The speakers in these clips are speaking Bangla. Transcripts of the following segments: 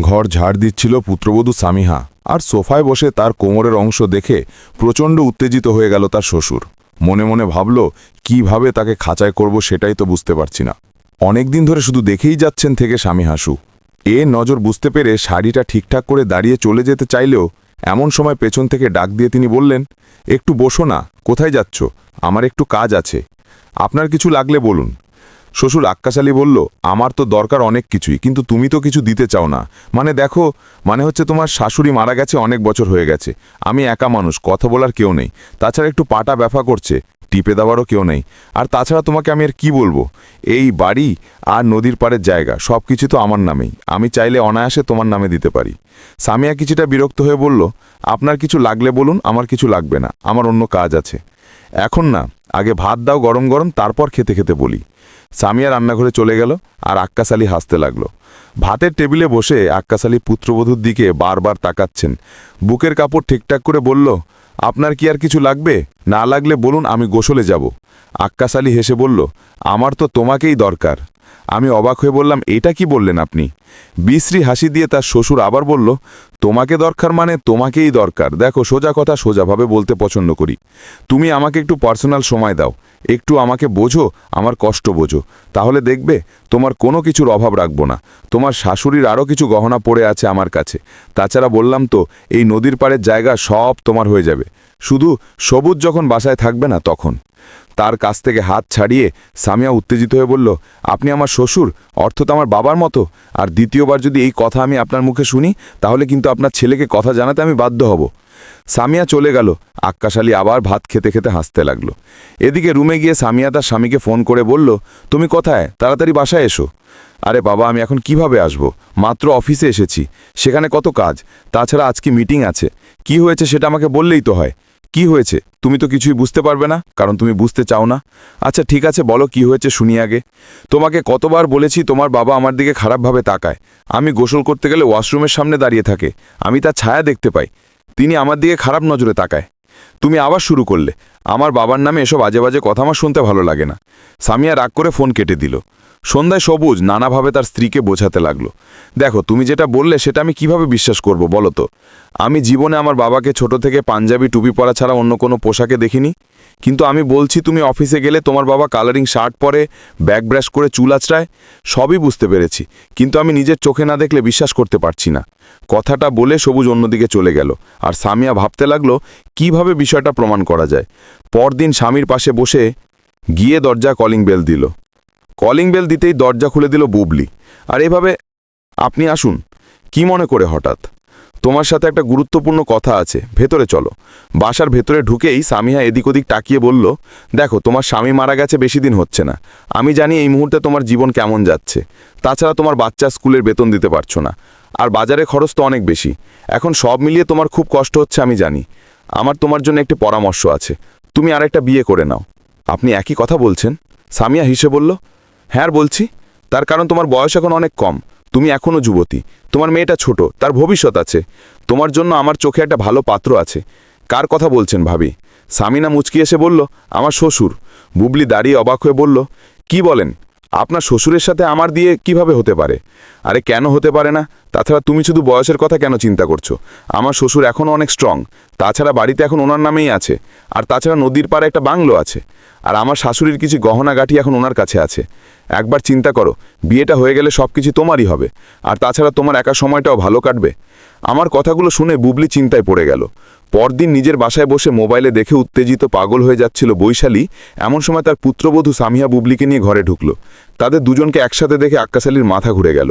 ঘর ঝাড় দিচ্ছিল পুত্রবধূ সামিহা। আর সোফায় বসে তার কোমরের অংশ দেখে প্রচণ্ড উত্তেজিত হয়ে গেল তার শ্বশুর। মনে মনে ভাবল, কীভাবে তাকে খাঁচায় করব সেটাই তো বুঝতে পারছি না। অনেকদিন ধরে শুধু দেখেই যাচ্ছেন থেকে স্বামী হাসু এ নজর বুঝতে পেরে শাড়িটা ঠিকঠাক করে দাঁড়িয়ে চলে যেতে চাইলেও এমন সময় পেছন থেকে ডাক দিয়ে তিনি বললেন, একটু বসো না, কোথায় যাচ্ছ? আমার একটু কাজ আছে। আপনার কিছু লাগলে বলুন। শ্বশুর আক্কাশালী বলল, আমার তো দরকার অনেক কিছুই, কিন্তু তুমি তো কিছু দিতে চাও না। মানে দেখো মানে হচ্ছে তোমার শাশুড়ি মারা গেছে অনেক বছর হয়ে গেছে। আমি একা মানুষ, কথা বলার কেউ নেই। তাছাড়া একটু পাটা ব্যথা করছে, টিপে দেওয়ারও কেউ নেই। আর তাছাড়া তোমাকে আমি আর কি বলব? এই বাড়ি আর নদীর পাড়ের জায়গা সব কিছু তো আমার নামেই। আমি চাইলে অনায়াসে তোমার নামে দিতে পারি। সামিয়া কিছুটা বিরক্ত হয়ে বলল, আপনার কিছু লাগলে বলুন, আমার কিছু লাগবে না। আমার অন্য কাজ আছে। এখন না, আগে ভাত দাও গরম গরম, তারপর খেতে খেতে বলি। সামিয়া রান্নাঘরে চলে গেল আর আক্কাস আলী হাসতে লাগল। ভাতের টেবিলে বসে আক্কাস আলী পুত্রবধূর দিকে বারবার তাকাচ্ছেন। বুকের কাপড় ঠিকঠাক করে বলল, আপনার কি আর কিছু লাগবে? না লাগলে বলুন আমি গোসলে যাব। আক্কাস আলী হেসে বলল, আমার তো তোমাকেই দরকার। আমি অবাক হয়ে বললাম, এটা কি বললেন আপনি? বিশ্রী হাসি দিয়ে তার শ্বশুর আবার বলল, তোমাকে দরকার মানে তোমাকেই দরকার। দেখো, সোজা কথা সোজাভাবে বলতে পছন্দ করি। তুমি আমাকে একটু পার্সোনাল সময় দাও। একটু আমাকে বোঝো, আমার কষ্ট বোঝো। তাহলে দেখবে, তোমার কোনো কিছুর অভাব রাখব না। তোমার শাশুড়ির আরও কিছু গহনা পড়ে আছে আমার কাছে। তাছাড়া বললাম তো, এই নদীর পাড়ের জায়গা সব তোমার হয়ে যাবে। শুধু সবুজ যখন বাসায় থাকবে না তখন। তার কাছ থেকে হাত ছাড়িয়ে সামিয়া উত্তেজিত হয়ে বলল, আপনি আমার শ্বশুর, অর্থ তো আমার বাবার মতো। আর দ্বিতীয়বার যদি এই কথা আমি আপনার মুখে শুনি, তাহলে কিন্তু আপনার ছেলেকে কথা জানাতে আমি বাধ্য হব। সামিয়া চলে গেল। আক্কাশালী আবার ভাত খেতে খেতে হাসতে লাগল। এদিকে রুমে গিয়ে সামিয়া তার স্বামীকে ফোন করে বলল, তুমি কোথায়? তাড়াতাড়ি বাসায় এসো। আরে বাবা, আমি এখন কীভাবে আসব? মাত্র অফিসে এসেছি। সেখানে কত কাজ? তাছাড়া আজকে মিটিং আছে? কি হয়েছে সেটা আমাকে বললেই তো হয়। কি হয়েছে? তুমি তো কিছুই বুঝতে পারবে না, কারণ তুমি বুঝতে চাও না। আচ্ছা ঠিক আছে, বলো কি হয়েছে শুনি আগে। তোমাকে কতবার বলেছি তোমার বাবা আমার দিকে খারাপভাবে তাকায়। আমি গোসল করতে গেলে ওয়াশরুমের সামনে দাঁড়িয়ে থাকে। আমি তার ছায়া দেখতে পাই। তিনি আমার দিকে খারাপ নজরে তাকায়। তুমি আবার শুরু করলে। আমার বাবার নামে এসব আজে বাজে কথা আমার শুনতে ভালো লাগে না। সামিয়া রাগ করে ফোন কেটে দিল। সন্ধ্যায় সবুজ নানাভাবে তার স্ত্রীকে বোঝাতে লাগল। দেখো, তুমি যেটা বললে সেটা আমি কীভাবে বিশ্বাস করব বলো তো? আমি জীবনে আমার বাবাকে ছোট থেকে পাঞ্জাবি, টুপি পরা ছাড়া অন্য কোনো পোশাকে দেখিনি। কিন্তু আমি বলছি তুমি অফিসে গেলে তোমার বাবা কালারিং শার্ট পরে ব্যাক ব্রাশ করে চুল আঁচড়ায় সবই বুঝতে পেরেছি। কিন্তু আমি নিজের চোখে না দেখলে বিশ্বাস করতে পারছি না। কথাটা বলে সবুজ অন্যদিকে চলে গেল। আর সামিয়া ভাবতে লাগল, কীভাবে বিষয়টা প্রমাণ করা যায়। পরদিন স্বামীর পাশে বসে গিয়ে দরজা কলিং বেল দিল। কলিং বেল দিতেই দরজা খুলে দিল বুবলি। আর এভাবে আপনি আসুন, কি মনে করে হঠাৎ? তোমার সাথে একটা গুরুত্বপূর্ণ কথা আছে, ভেতরে চলো। বাসার ভেতরে ঢুকেই সামিহা এদিক ওদিক তাকিয়ে বলল, দেখো, তোমার স্বামী মারা গেছে, বেশি দিন হচ্ছে না। আমি জানি এই মুহূর্তে তোমার জীবন কেমন যাচ্ছে। তাছাড়া তোমার বাচ্চা স্কুলের বেতন দিতে পারছ না। আর বাজারে খরচ তো অনেক বেশি। এখন সব মিলিয়ে তোমার খুব কষ্ট হচ্ছে, আমি জানি। আমার তোমার জন্য একটি পরামর্শ আছে। তুমি আরেকটা বিয়ে করে নাও। আপনি একই কথা বলছেন। সামিয়া হিসে বলল হ্যাঁ বলছি। তার কারণ তোমার বয়স এখন অনেক কম। তুমি এখনও যুবতী। তোমার মেয়েটা ছোট। তার ভবিষ্যৎ আছে। তোমার জন্য আমার চোখে একটা ভালো পাত্র আছে। কার কথা বলছেন ভাবি? সামিনা মুচকি এসে বলল, আমার শ্বশুর। বুবলি দাঁড়িয়ে অবাক হয়ে বলল, কি বলেন? আপনার শ্বশুরের সাথে আমার দিয়ে কীভাবে হতে পারে? আরে কেন হতে পারে না? তাছাড়া তুমি শুধু বয়সের কথা কেন চিন্তা করছ? আমার শ্বশুর এখনও অনেক স্ট্রং তাছাড়া বাড়িতে এখন ওনার নামেই আছে, আর তাছাড়া নদীর পাড়ে একটা বাংলো আছে, আর আমার শাশুড়ির কিছু গহনা গাঠি এখন ওনার কাছে আছে। একবার চিন্তা করো, বিয়েটা হয়ে গেলে সব কিছু তোমারই হবে, আর তাছাড়া তোমার একা সময়টাও ভালো কাটবে। আমার কথাগুলো শুনে বুবলি চিন্তায় পড়ে গেল। পরদিন নিজের বাসায় বসে মোবাইলে দেখে উত্তেজিত পাগল হয়ে যাচ্ছিল বৈশালী। এমন সময় তার পুত্রবধূ সামিয়া বুবলিকে নিয়ে ঘরে ঢুকলো। তাদের দুজনকে একসাথে দেখে আক্কাশালীর মাথা ঘুরে গেল।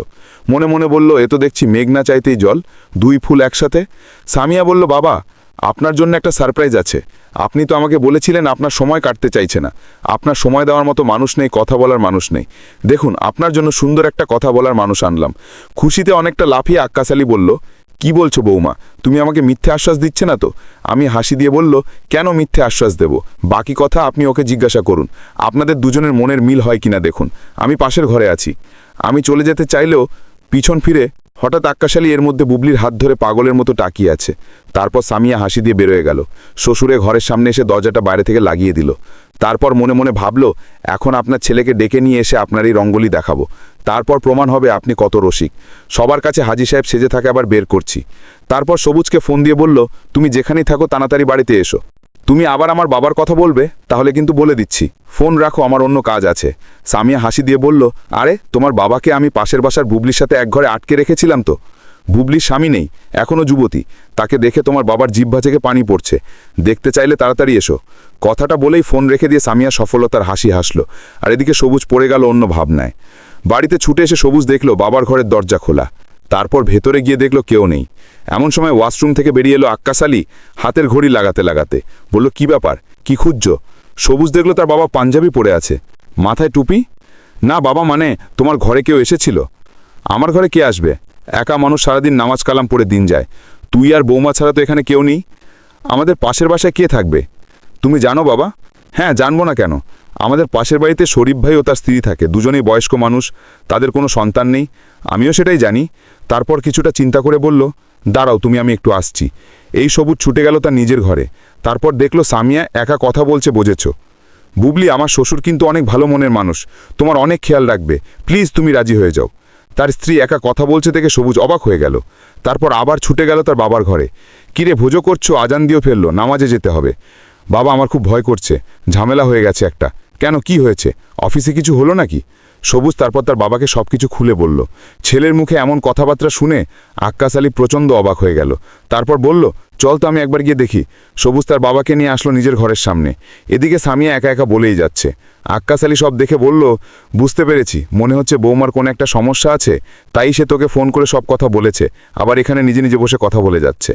মনে মনে বলল, এ তো দেখছি মেঘ না চাইতেই জল। দুই ফুল একসাথে? সামিয়া বলল, বাবা, আপনার জন্য একটা সারপ্রাইজ আছে। আপনি তো আমাকে বলেছিলেন আপনার সময় কাটতে চাইছে না। আপনার সময় দেওয়ার মতো মানুষ নেই, কথা বলার মানুষ নেই। দেখুন, আপনার জন্য সুন্দর একটা কথা বলার মানুষ আনলাম। খুশিতে অনেকটা লাফিয়ে আক্কাস আলী বলল কি বলছো বৌমা? তুমি আমাকে মিথ্যে আশ্বাস দিচ্ছে না তো? আমি হাসি দিয়ে বলল, কেন মিথ্যে আশ্বাস দেব? বাকি কথা আপনি ওকে জিজ্ঞাসা করুন। আপনাদের দুজনের মনের মিল হয় কিনা দেখুন। আমি পাশের ঘরে আছি। আমি চলে যেতে চাইলেও পিছন ফিরে হঠাৎ আক্কাশালী এর মধ্যে বুবলির হাত ধরে পাগলের মতো টাকিয়ে আছে। তারপর সামিয়া হাসি দিয়ে বেরোয় গেল। শ্বশুরে ঘরের সামনে এসে দরজাটা বাইরে থেকে লাগিয়ে দিল। তারপর মনে মনে ভাবলো, এখন আপনার ছেলেকে ডেকে নিয়ে এসে আপনার এই রঙ্গলি দেখাবো। তারপর প্রমাণ হবে আপনি কত রসিক। সবার কাছে হাজি সাহেব সেজে থাকে আবার বের করছি। তারপর সবুজকে ফোন দিয়ে বলল, তুমি যেখানেই থাকো তাড়াতাড়ি বাড়িতে এসো। তুমি আবার আমার বাবার কথা বলবে? তাহলে কিন্তু বলে দিচ্ছি। ফোন রাখো, আমার অন্য কাজ আছে। সামিয়া হাসি দিয়ে বলল, আরে, তোমার বাবাকে আমি পাশের বাসার বুবলির সাথে এক ঘরে আটকে রেখেছিলাম তো। বুবলির স্বামী নেই এখনও যুবতী। তাকে দেখে তোমার বাবার জিহ্বা থেকে পানি পড়ছে। দেখতে চাইলে তাড়াতাড়ি এসো। কথাটা বলেই ফোন রেখে দিয়ে সামিয়া সফলতার হাসি হাসলো। আর এদিকে সবুজ পড়ে গেল অন্য ভাবনায়। বাড়িতে ছুটে এসে সবুজ দেখল, বাবার ঘরের দরজা খোলা। তারপর ভেতরে গিয়ে দেখল কেউ নেই। এমন সময় ওয়াশরুম থেকে বেরিয়ে এলো আক্কাস আলী হাতের ঘড়ি লাগাতে লাগাতে। বলল, কি ব্যাপার? কি খুঁজছ? সবুজ দেখল তার বাবা পাঞ্জাবি পরে আছে। মাথায় টুপি? না বাবা মানে তোমার ঘরে কেউ এসেছিল? আমার ঘরে কে আসবে? একা মানুষ সারাদিন নামাজ কালাম পড়ে দিন যায়। তুই আর বৌমা ছাড়া তো এখানে কেউ নেই। আমাদের পাশের বাসায় কে থাকবে? তুমি জানো বাবা? হ্যাঁ জানব না কেন। আমাদের পাশের বাড়িতে শরীফ ভাই ও তার স্ত্রী থাকে, দুজনেই বয়স্ক মানুষ, তাদের কোনো সন্তান নেই। আমিও সেটাই জানি। তারপর কিছুটা চিন্তা করে বলল, দাঁড়াও, তুমি, আমি একটু আসছি। এই সবুজ ছুটে গেল তার নিজের ঘরে। তারপর দেখল, সামিয়া একা কথা বলছে, বোঝেছ। বুবলি, আমার শ্বশুর কিন্তু অনেক ভালো মনের মানুষ। তোমার অনেক খেয়াল রাখবে। প্লিজ, তুমি রাজি হয়ে যাও। তার স্ত্রী একা কথা বলছে থেকে সবুজ অবাক হয়ে গেল। তারপর আবার ছুটে গেল তার বাবার ঘরে। কিরে ভোজো করছ? আজান দিয়েও ফেলল? নামাজে যেতে হবে? বাবা, আমার খুব ভয় করছে। ঝামেলা হয়ে গেছে একটা। কেন কি হয়েছে? অফিসে কিছু হলো নাকি? সবুজ তারপর তার বাবাকে সব কিছু খুলে বলল। ছেলের মুখে এমন কথাবার্তা শুনে আক্কাশ আলী প্রচণ্ড অবাক হয়ে গেল। তারপর বলল চল তো আমি একবার গিয়ে দেখি। সবুজ তার বাবাকে নিয়ে আসলো নিজের ঘরের সামনে। এদিকে সামিয়া একা একা বলেই যাচ্ছে। আক্কাস আলী সব দেখে বলল, বুঝতে পেরেছি। মনে হচ্ছে বৌমার কোনো একটা সমস্যা আছে, তাই সে তোকে ফোন করে সব কথা বলেছে। আবার এখানে নিজে নিজে বসে কথা বলে যাচ্ছে।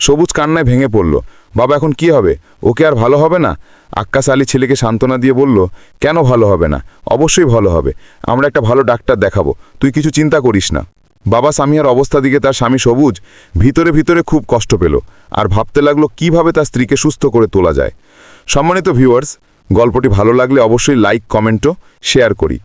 সবুজ কান্নায় ভেঙে পড়ল, বাবা, এখন কি হবে? ওকে আর ভালো হবে না? আক্কাস আলী ছেলেকে সান্ত্বনা দিয়ে বলল, কেন ভালো হবে না? অবশ্যই ভালো হবে। আমরা একটা ভালো ডাক্তার দেখাবো। তুই কিছু চিন্তা করিস না। বাবা সামিয়ার অবস্থা দিকে তার স্বামী সবুজ ভিতরে ভিতরে খুব কষ্ট পেল আর ভাবতে লাগল কীভাবে তার স্ত্রীকে সুস্থ করে তোলা যায়। সম্মানিত ভিউয়ার্স, গল্পটি ভালো লাগলে অবশ্যই লাইক, কমেন্টও শেয়ার করি।